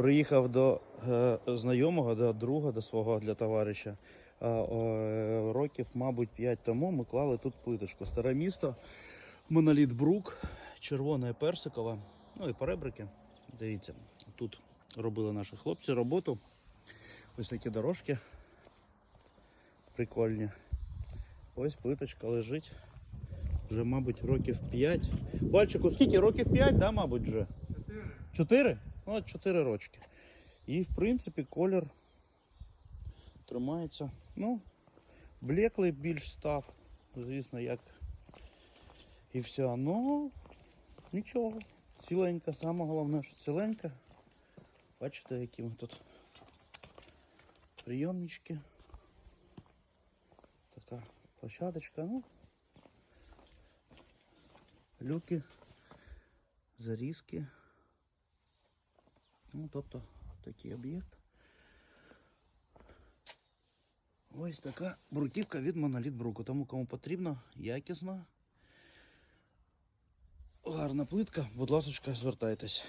Приїхав до е, знайомого, до друга, до свого для товариша. Е, е, років, мабуть, 5 тому ми клали тут плиточку. Старе місто, моноліт Брук, червона і персикова, ну і перебрики. Дивіться, тут робили наші хлопці роботу. Ось такі дорожки прикольні. Ось плиточка лежить. Вже, мабуть, років 5. Бальчику, скільки? Років 5, да, мабуть, вже? 4. 4? Ну, от 4 рочки. І, в принципі, колір тримається. Ну, блеклий більш став, звісно, як і все. Ну, нічого. Ціленька, саме головне, що ціленька. Бачите, які ми тут прийомнички. Така площадочка, ну. Люки, зарізки. Ну, тобто такий об'єкт. Ось така бруківка від моноліт бруку. Тому кому потрібно, якісна, Гарна плитка, будь ласка, звертайтесь.